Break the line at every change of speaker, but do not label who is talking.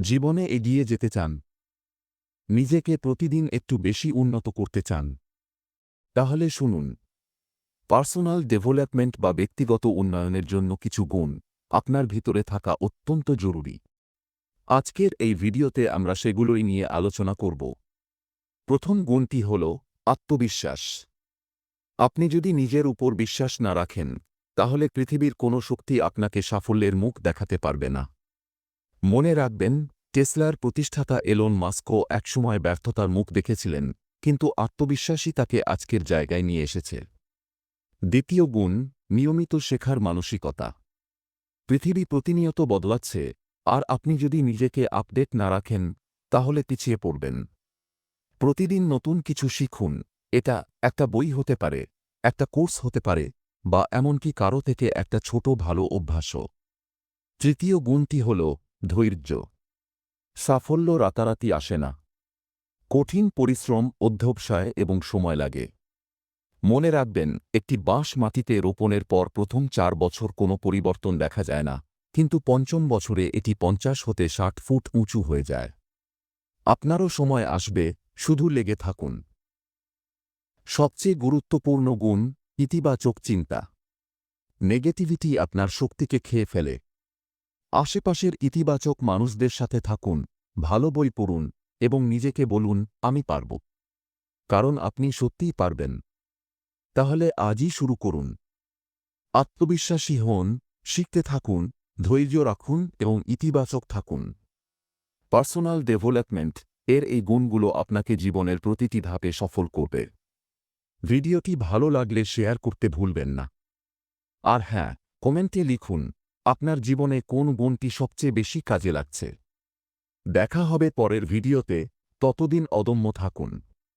জীবনে এগিয়ে যেতে চান। নিজেকে প্রতিদিন একটু বেশি উন্নত করতে চান। তাহলে শুনুন। পার্সোনাল ডেভেলপমেন্ট বা ব্যক্তিগত উন্নয়নের জন্য কিছু গুণ আপনার ভিতরে থাকা অত্যন্ত জরুরি। আজকের এই ভিডিওতে আমরা সেগুলোই নিয়ে আলোচনা করব। প্রথম গুণটি হল আত্মবিশ্বাস। আপনি যদি নিজের উপর বিশ্বাস না রাখেন, তাহলে পৃথিবীর কোনো শক্তি আপনাকে সাফল্যের মুখ দেখাতে পারবে না। মনে রাখবেন, টেসলার প্রতিষ্ঠাতা এলন মাস্কো একসময় ব্যর্থতার মুখ দেখেছিলেন, কিন্তু আত্মবিশ্বাসী তাকে আজকের জায়গায় নিয়ে এসেছে। দ্বিতীয় গুণ, নিয়মিত শেখার মানসিকতা। পৃথিবী প্রতিনিয়ত বদলাচ্ছে, আর আপনি যদি নিজেকে আপডেট না রাখেন, তাহলে পিছিয়ে পড়বেন। প্রতিদিন নতুন কিছু শিখুন, এটা একটা বই হতে পারে, একটা কোর্স হতে পারে, বা এমনকি কারও থেকে একটা ছোট ভালো অভ্যাসও। তৃতীয় গুণটি হল ধৈর্য। সাফল্য রাতারাতি আসে না। কঠিন পরিশ্রম, অধ্যবসায় এবং সময় লাগে। মনে রাখবেন, একটি বাঁশ মাটিতে রোপণের পর প্রথম চার বছর কোনো পরিবর্তন দেখা যায় না, কিন্তু পঞ্চম বছরে এটি পঞ্চাশ হতে ষাট ফুট উঁচু হয়ে যায়। আপনারও সময় আসবে, শুধু লেগে থাকুন। সবচেয়ে গুরুত্বপূর্ণ গুণ, ইতিবাচক চিন্তা। নেগেটিভিটি আপনার শক্তিকে খেয়ে ফেলে। আশেপাশের ইতিবাচক মানুষদের সাথে থাকুন, ভালো বই পড়ুন, এবং নিজেকে বলুন, আমি পারব। কারণ আপনি সত্যিই পারবেন। তাহলে আজই শুরু করুন। আত্মবিশ্বাসী হন, শিখতে থাকুন, ধৈর্য রাখুন, এবং ইতিবাচক থাকুন। পার্সোনাল ডেভেলপমেন্ট এর এই গুণগুলো আপনাকে জীবনের প্রতিটি ধাপে সফল করবে। ভিডিওটি ভালো লাগলে শেয়ার করতে ভুলবেন না। আর হ্যাঁ কমেন্টে লিখুন আপনার জীবনে কোন গুণটি সবচেয়ে বেশি কাজে লাগছে? দেখা হবে পরের ভিডিওতে, ততদিন অদম্য থাকুন।